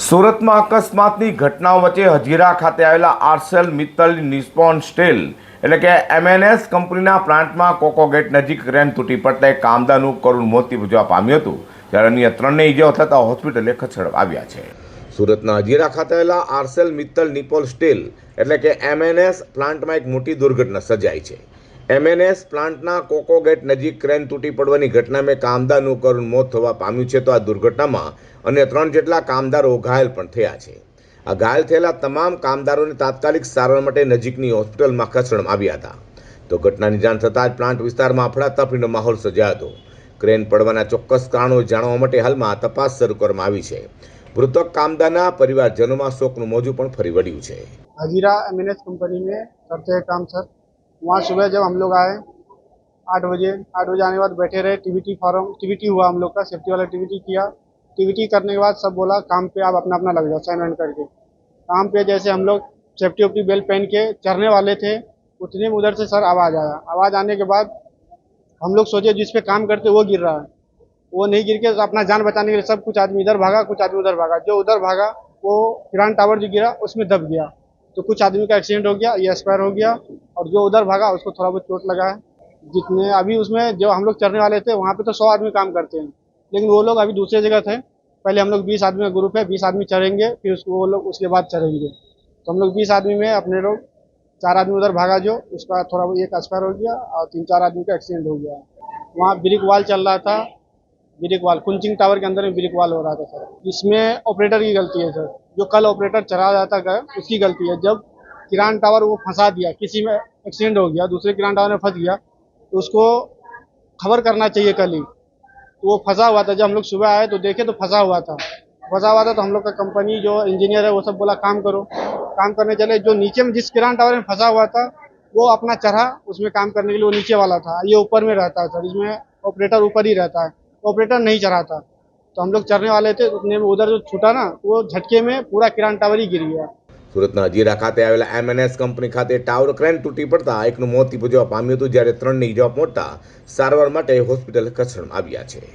સુરતમાં અકસ્માતની ઘટનાઓ વચ્ચે હજીરા ખાતે આવેલા આર્સેલ મિત્તલ નિસ્પોન સ્ટીલ, એટલે કે એમએનએસ કંપનીના પ્લાન્ટમાં કોકોગેટ નજીક ક્રેન તૂટી પડતા એક કામદારનું કરુણ મોત નિપજવા પામ્યું હતું, જ્યારે અન્ય ત્રણને ઇજાઓ થતાં હોસ્પિટલે ખસેડવા આવ્યા છે. સુરતના હજીરા ખાતે આવેલા આર્સેલ મિત્તલ નિપોલ સ્ટીલ, એટલે કે એમએનએસ પ્લાન્ટમાં એક મોટી દુર્ઘટના સર્જાઈ છે. એમએનએસ પ્લાન્ટના કોકો નજીક ક્રેન તૂટી પડવાની ઘટનામાં કામદારનું કરુણ મોત થવા પામ્યું છે તો આ દુર્ઘટનામાં અન્ય ત્રણ જેટલા કામદારો ઘાયલ પણ થયા છે. આ ઘાયલ થયેલા તમામ કામદારોને તાત્કાલિક સારવાર માટે નજીકની હોસ્પિટલમાં ખસેડવામાં આવ્યા હતા. તો ઘટનાની જાણ થતાં જ પ્લાન્ટ વિસ્તારમાં અફડાતફડીનો માહોલ સર્જાયો હતો. ક્રેન પડવાના ચોક્કસ કારણો જાણવા માટે હાલમાં તપાસ શરૂ કરવામાં આવી છે. મૃતક કામદારના પરિવારજનોમાં શોકનું મોજું પણ ફરી વળ્યું છે. હજીરા એમએનએસ કંપની કરતે કામ, સર. वहाँ सुबह जब हम लोग आए, आठ बजे आठ बजे आने के बाद बैठे रहे टीवीटी फॉर्म टीवीटी हुआ हम लोग का सेफ्टी वाला टीवीटी किया। टीवीटी करने के बाद सब बोला, काम पे आप अपना अपना लग जाओ साइन वाइन करके। काम पे जैसे हम लोग सेफ्टी वेफ्टी बेल्ट पहन के चढ़ने वाले थे, उतने में उधर से सर आवाज़ आया। आवाज़ आने के बाद हम लोग सोचे, जिस पे काम करते वो गिर रहा है। वो नहीं गिर के अपना जान बचाने के लिए सब कुछ आदमी इधर भागा, कुछ आदमी उधर भागा। जो उधर भागा, वो किरान टावर जो गिरा, उसमें दब गया। तो कुछ आदमी का एक्सीडेंट हो गया, ये एक्सपायर हो गया। और जो उधर भागा, उसको थोड़ा बहुत चोट लगा है। जितने अभी उसमें जो हम लोग चढ़ने वाले थे, वहाँ पे तो सौ आदमी काम करते हैं। लेकिन वो लोग अभी दूसरी जगह थे। पहले हम लोग बीस आदमी का ग्रुप है, बीस आदमी चढ़ेंगे फिर उसको वो लोग उसके बाद चढ़ेंगे तो हम लोग बीस आदमी में अपने लोग, चार आदमी उधर भागा जो, उसका थोड़ा बहुत एक एक्सपायर हो गया और तीन चार आदमी का एक्सीडेंट हो गया। वहाँ ब्रिक वॉल चल रहा था, ब्रिक वॉल, कुंचिंग टावर के अंदर में ब्रिक वॉल हो रहा था, सर। इसमें ऑपरेटर की गलती है, सर। जो कल ऑपरेटर चला जाता गया उसकी गलती है। जब किरान टावर वो फंसा दिया, किसी में एक्सीडेंट हो गया, दूसरे किरान टावर में फंस गया तो उसको खबर करना चाहिए कल ही। तो वो फंसा हुआ था, जब हम लोग सुबह आए तो देखे तो फंसा हुआ था। फंसा हुआ था तो हम लोग का कंपनी जो इंजीनियर है वो सब बोला, काम करो। काम करने चले, जो नीचे में जिस किरान टावर में फंसा हुआ था, वो अपना चढ़ा, उसमें काम करने के लिए वो नीचे वाला था। ये ऊपर में रहता है सर इसमें ऑपरेटर ऊपर ही रहता है। ऑपरेटर नहीं चढ़ा था। तो हम लोग चढ़ने वाले थे उतने में उधर जो छूटा ना, वो झटके में पूरा किरान टावर ही गिर गया। સુરતના અજીરા ખાતે આવેલા એમએનએસ કંપની ખાતે ટાવર ક્રેન તૂટી પડતા એકનું મોત નિપજવા પામ્યું હતું, જ્યારે ત્રણની ઇજા પહોંચતા સારવાર માટે હોસ્પિટલ ખસેડવામાં આવ્યા છે.